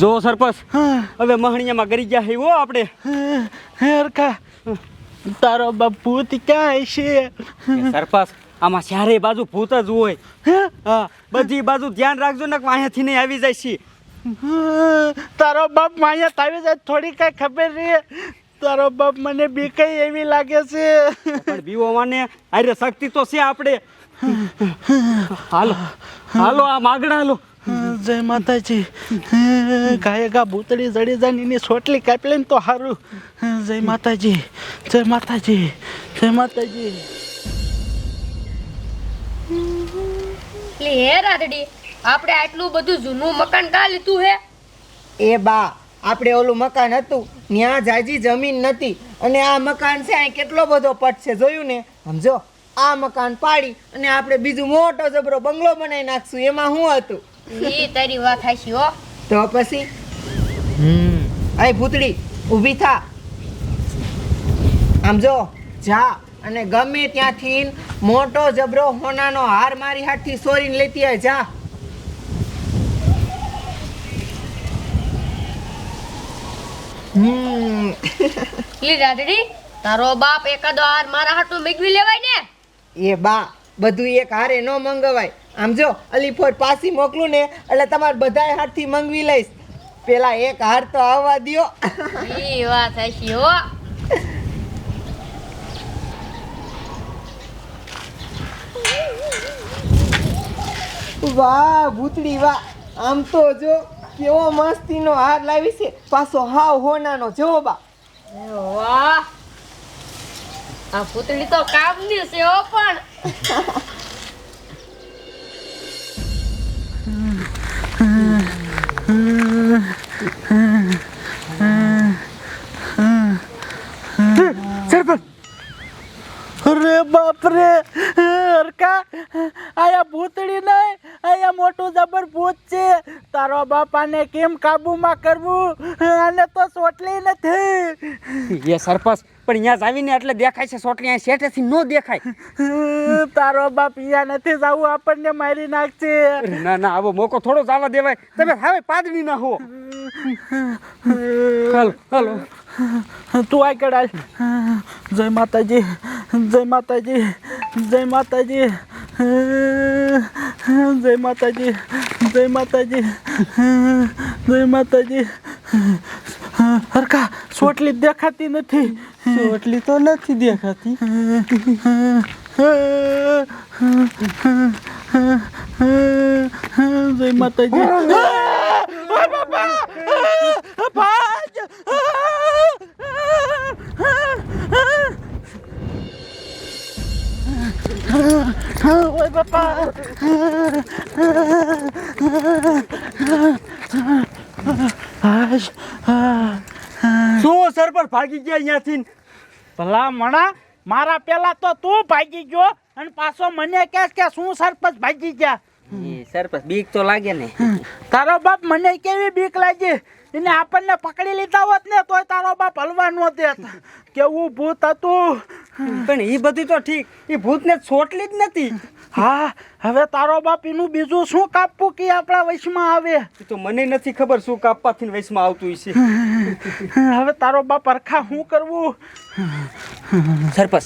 જો સરપંચ હવે મહણિયામાં ગરી ગયા હે આપણે. હરખા. તારો બાપ ભૂત ક્યાં છે? સરપંચ આમાં ચારે બાજુ ભૂત જ હોય. હા? બધી બાજુ ધ્યાન રાખજો ને અહીંયાથી નહીં આવી જાય છે. તારો બાપ માયા તાવી જાય થોડી કઈ ખબર રહી તારો બાપ મને બી કઈ એવી લાગે છે? પણ બીવો માને અરે શક્તિ તો છે આપણે. હાલો હાલો આ માગણા હાલો. જય માતાજી. ગાય ગા ભૂતળી જડી જાય એની સોટલી કાપી લઈને તો સારું જય માતાજી જય માતાજી જય માતાજી. હે રાધડી આપણે આટલું બધું જૂનું મકાન કા લીધું હે? એ બા આપણે ઓલું મકાન હતું ત્યાં જાજી જમીન નથી. અને આ મકાન છે અહીં કેટલો બધો પટ છે જોયું ને? સમજો? આ મકાન પાડી અને આપણે બીજું મોટો જબરો બંગલો બનાવી નાખશું. એમાં શું હતું? એ તારી વાત હાચી હો. તો પછી? હમ. અહીં ભૂતડી ઊભી થા. આમ જો જા અને ગમે ત્યાંથી મોટો જબરો હોનાનો હાર મારી હાથથી સોરીને લેતી આય જા. હમ. લી રાધડી તારો બાપ એકાદો હાર મારા હાટું મેગવી લેવાય ને? એ બા બધું એક હારે ન મંગવાય. આમ જો અલીફોર પાસી મોકલું ને એટલે તમારે બધાય હાથથી મંગવી લઈશ. પેલા એક હાર તો આવવા દો એ વાત હાચી હો. વાહ ભૂતડી વાહ. આમ તો જો કેવો મસ્તીનો હાર લાવી છે. પાછો હાવ હોનાનો જો બા. વાહ. આ પૂતળી તો કામની છે, હો પણ. અરે બાપ રે હરકા આયા ભૂતળી નહીં આયા મોટું જબર ભૂત છે. તારો બાપાને કેમ કાબુમાં કરવું? અને તો સોટલી નથી. એ સરપંચ પણ અહીંયા જાવીને આવીને એટલે દેખાય છે સોટલી. અહીં શેઠેથી ન દેખાય. તારો બાપ અહીંયા નથી જવું આપણને મારી નાખશે ના ના આવો મોકો થોડો જ આવવા દેવાય. તમે હવે પાદરી ના હો. હાલો હાલો. તું આ કડાય જય માતાજી જય માતાજી જય માતાજી જય માતાજી. જય માતાજી. જય માતાજી. હરકા સોટલી દેખાતી નથી. સોટલી તો નથી દેખાતી. જય માતાજી. ઓય બાપા! ભાજ સર શું સરપંચ ભાગી ગયા અહીંયાથી? ભલા મણા મારા પેલા તો તું ભાગી ગયો અને પાછો મને કહેશ કે શું સરપંચ ભાગી ગયા. સરપંચ બીક તો લાગે ને. તારો બાપ મને કેવી બીક લાગી? એને આપણને પકડી લીધા હોત ને તોય તારો બાપ હલવા નો દેત. કેવું ભૂત હતું. પણ એ બધું તો ઠીક. એ ભૂતને છોટલી જ નથી. હા હવે તારો બાપ એનું બીજું શું કાપવું કે આપણા વૈશમાં આવે? તો મને નથી ખબર શું કાપવાથી વૈશમાં આવતું છે. હવે તારો બાપ અરખા શું કરવું? સરપંચ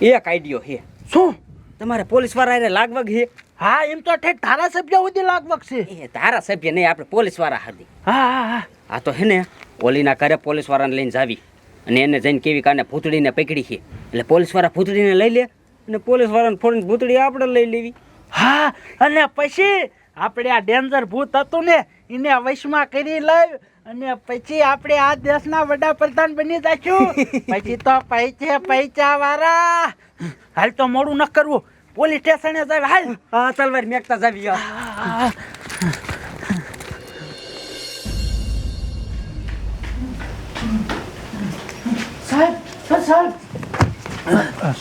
એક આઈડિયો છે શું? તમારે પોલીસવાળા લાગવગ છે? હા એમ તો ઠેક ધારાસભ્ય સુધી લાગવગ છે. એ ધારાસભ્ય નહીં આપણે પોલીસવાળા હતી હા હા હા. આ તો હે ને ઓલીના ઘરે પોલીસ વાળાને લઈને જાવી અને એને જઈને કેવી કાને ભૂતડીને પકડી છે. એટલે પોલીસવાળા ભૂતડીને લઈ લે અને પોલીસ વાળાને ફોડીને ભૂતડી આપણે લઈ લેવી. હા અને પછી આપણે આ ડેન્જર ભૂત હતું ને એને વશમાં કરી લઈ અને પછી આપણે આ દેશના વડાપ્રધાન બની જશું. પછી તો પૈસે પૈસા વાળા હાલ તો મોડું ન કરવું. પોલીસ સ્ટેશને જાય હાલ. હા તલવાર મેકતા જાવી સાહેબ સાહેબ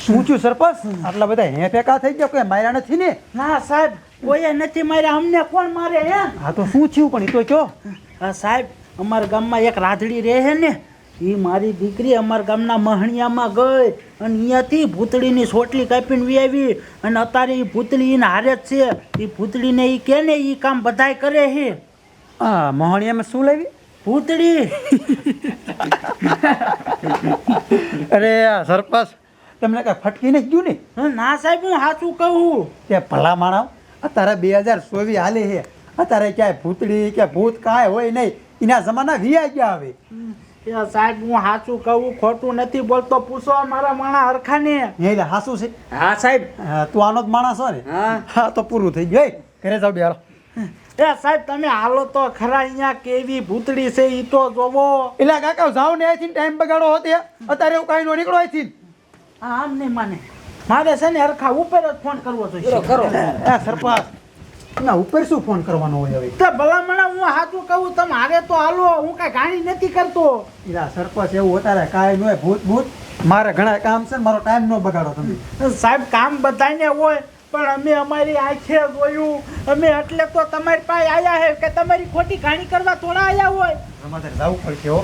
શું થયું સરપંચ? આટલા બધા હે ફેંકા થઈ ગયા કોઈ માર્યા નથી ને? ના સાહેબ કોઈએ નથી માર્યા અમને કોણ મારે હે? હા તો શું થયું પણ એ તો કયો? હા સાહેબ અમારા ગામમાં એક રાધડી રહે છે ને એ મારી દીકરી અમારા ગામના મહણિયામાં ગઈ અને અહીંયાથી ભૂતળીની સોટલી કાપીને વી આવી. અને અત્યારે એ ભૂતળી એને હારે જ છે. એ ભૂતળીને એ કે ને એ કામ બધાય કરે છે હા મહણિયામાં શું લેવી? ભૂતળી. અરે આ સરપંચ તમને કાંઈ ફટકી નથી ગયું ને? ના સાહેબ હું સાચું કહું. કે ભલા માણસ અત્યારે બે હજાર ચોવીસ હાલે છે. અત્યારે ક્યાંય ભૂતળી કે ભૂત કાંઈ હોય નહીં. એના જમાના વિયા ગયા હવે. એ સાહેબ હું સાચું કહું ખોટું નથી બોલતો. પૂછો મારા માણા હરખા ને એટલે સાસુ છે? હા સાહેબ. તું આનો જ માણસ હો ને? હા. હા તો પૂરું થઈ ગયું. એ, ઘરે જાવ બે એ સાહેબ તમે હાલો તો ખરા અહીંયા કેવી ભૂતળી છે એ તો જોવો. એટલે કાકા જાવ ને અહીંથી ટાઈમ બગાડો હોતે અત્યારે એવું કાંઈ નો નીકળો અહીંથી આ આમ નહીં માને. મારે છે ને હરખા ઉપર જ ફોન કરવો જોઈએ કરો સરપંચ. ના ઉપર શું ફોન કરવાનો હોય હવે? તો ભલામણા હું સાચું કહું તમે હારે તો હાલો હું કાંઈ ગાણી નથી કરતો. એલા સરપંચ એવું અત્યારે કાંઈ ન હોય ભૂત ભૂત મારે ઘણા કામ છે મારો ટાઈમ ન બગાડો તમે. સાહેબ કામ બધાને હોય પણ અમે અમારી આંખે જોયું. અમે એટલે તો તમારી પાસે આયા હે કે તમારી ખોટી ગાણી કરવા થોડા આયા હોય. અમારે જવું પડશે હો.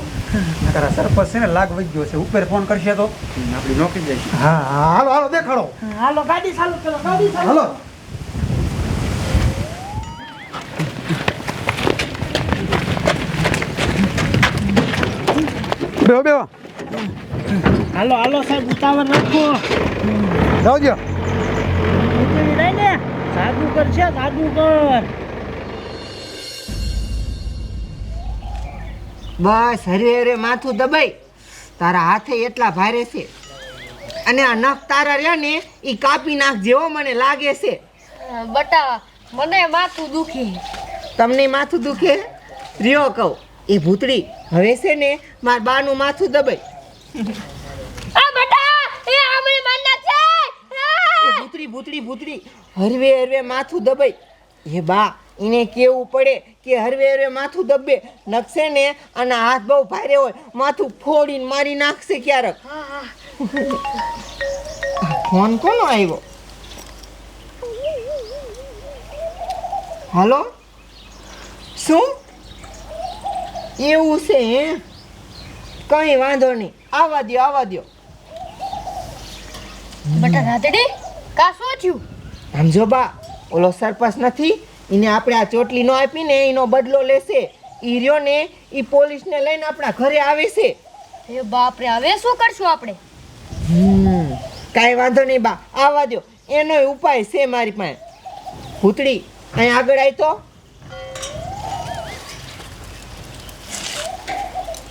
નકર સરપંચ છે ને લાગ વહી ગયો છે. ઉપર ફોન કરશે તો. આપણી નોકરી જઈશું હા હા હાલો હાલો દેખાડો. હાલો ગાડી ચાલુ કરો ગાડી ચાલુ હાલો. બેહો બેહો હાલો હાલો સાહેબ ઉતાવળ રાખો જાવજો ને સાદું કરશે સાદું કર બસ હરે હરે માથું દબાઈ તારા હાથે એટલા ભારે છે અને આ નખ તારા રહ્યા ને એ કાપી નાખ જેવો મને લાગે છે બટા મને માથું દુખી તમને માથું દુખે રહ્યો કહું એ ભૂતડી હવે છે ને માર બાનું માથું દબાઈ આ બેટા એ આમણે મારના છે. એ ભૂતરી ભૂતરી ભૂતડી. હરવે હરવે માથું દબાઈ હે બા એને કેવું પડે કે હરવે હરવે માથું દબે. નખશે ને અને હાથ બહુ ભારે હોય. માથું ફોડીને મારી નાખશે ક્યારેક. ફોન કોનો આવ્યો? હાલો? શું? એવું છે હે? કઈ વાંધો નહીં. આવા દ્યો આવા દો બટા રાતડી કા શું થયું? આમ બા ઓલો સરપંચ નથી એને આપણે આ ચોટલી નો આપી ને એનો બદલો લેશે. ઈ રહ્યો ને ઈ પોલીસને લઈને આપણા ઘરે આવે છે. એ બાપ રે હવે શું કરશું આપણે? હમ કાંઈ વાંધો નહીં બા આવવા દો એનો ઉપાય છે મારી પાસે. ભૂતડી અહીં આગળ આવી તો.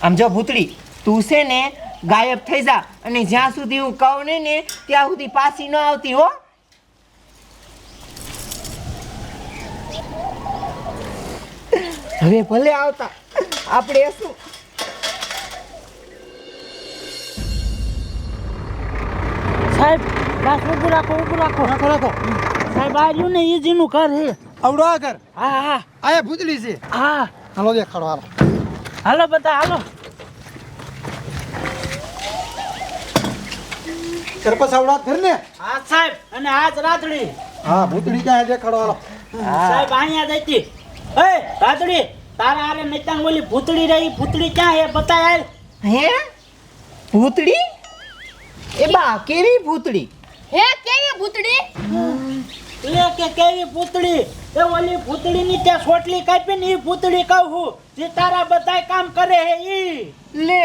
આમ જો ભૂતળી તું છે ને ગાયબ થઈ જા અને જ્યાં સુધી હું કહું નહીં ને ત્યાં સુધી પાછી ન આવતી હો. હવે ભલે આવતા આપણે શું સાહેબ બસ ઊભું રાખો ઊભું રાખો. રાખો રાખો. સાહેબ આ રહ્યું ને એ જીનું ઘર છે. આવડો આ ઘર? હા હા. આયા ભૂતળી છે. હા. હાલો દેખાડો હાલો. હાલો બધા હાલો. સરપંચ આવડા આ ને. હા સાહેબ અને આજ રાતડી. હા ભૂતડી ક્યાં દેખાડો હાલો. સાહેબ અહીંયા જતી એ રાતડી તારા આરે મેતાંગ બોલી ભૂતડી રહી ભૂતળી ક્યાં હે બતાય. હે? ભૂતડી? એ બા કેવી ભૂતડી? હે કેવી ભૂતડી? લે કે કેવી ભૂતડી? એ ઓલી ભૂતળીની ત્યાં સોટલી કાપી ને એ ભૂતળી કહું છું. જે તારા બધાય કામ કરે હે ઈ. લે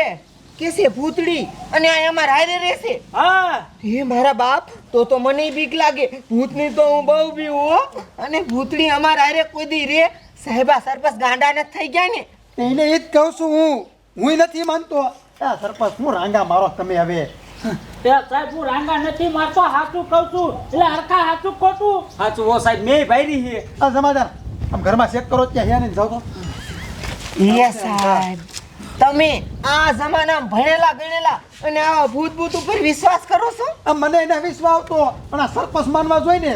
કે છે ભૂતડી? અને આ અમાર હારે રહેશે. હા. હે મારા બાપ તો તો મને બીક લાગે. ભૂતની તો હું બહુ બી હો. અને ભૂતડી અમાર હારે કોઈ દી રે. સાહેબા સરપસ ગાંડા નથી થઈ ગયા ને? એને એ જ કહું છું હું. હું નથી માનતો. આ સરપંચ હું રાંગા મારો તમે હવે. તે સાહેબ હું રાંગા નથી મારતો હાચું કહું છું. એટલે હરખા હાચું ખોટું. સાચું ઓ સાહેબ મેં ભાઈ છે આ જમાદાર આમ ઘરમાં ચેક કરો ત્યાં હેને જાઓ તો. એ સાહેબ તમે આ જમાનામાં ભણેલા ગણેલા અને આ ભૂત ભૂત ઉપર વિશ્વાસ કરો છો? આ મને એને વિશ્વાસ આવતો પણ આ સરપસ માનવા જોઈએ ને.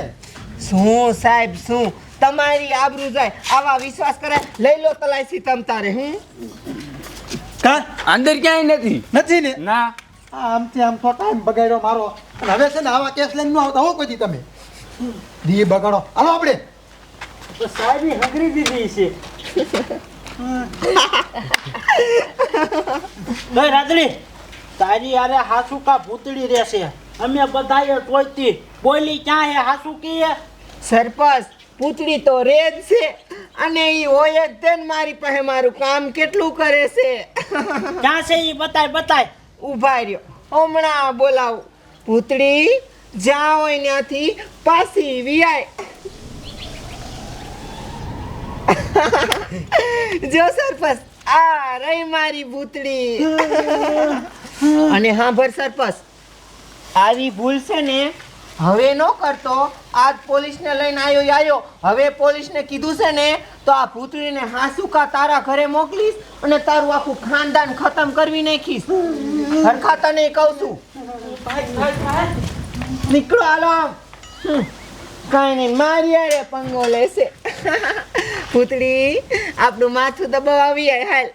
શું સાહેબ શું? તમારી આબરૂ જાય. આવા વિશ્વાસ કરે. લઈ લો તલાઈસી તમ તારે હું? કા? અંદર ક્યાંય નથી. નથી ને? ના. આમ આમથી આમ તો ટાઈમ બગાડ્યો મારો. અને હવે છે ને આવા કેસ લઈને ન આવતા હો કોઈ તમે? દી બગાડો. હાલો આપણે. તો સાહેબી હગરી દીધી છે. ગઈ રાતડી તારી યારે હાસુ કા ભૂતડી રહેશે. અમે બધાએ ટોયતી બોલી ક્યાં હે હાસુ કી હે સરપંચ પૂતળી તો રેજ છે. અને ઈ હોય જ તે ને મારી પાસે મારું કામ કેટલું કરે છે? ક્યાં છે ઈ? બતાય બતાય. ઊભા રહ્યો. હમણાં બોલાવું. પૂતળી જ્યાં હોય ત્યાંથી પાછી વિયાય જો સરપંચ, આ રહી મારી ભૂતળી અને હા ભર સરપંચ, આવી ભૂલ છે ને હવે ન કરતો. આજ પોલીસને લઈને આવ્યો આવ્યો હવે પોલીસને કીધું છે ને, તો આ ભૂતળીને હાસુકા તારા ઘરે મોકલીશ અને તારું આખું ખાનદાન ખતમ કરવી નાખીશ. હરખા તને કહું છું. નીકળો આલો. કાંઈ નહીં, મારી અરે પંગો લેશે. ભૂતળી આપણું માથું દબાવી હાલ.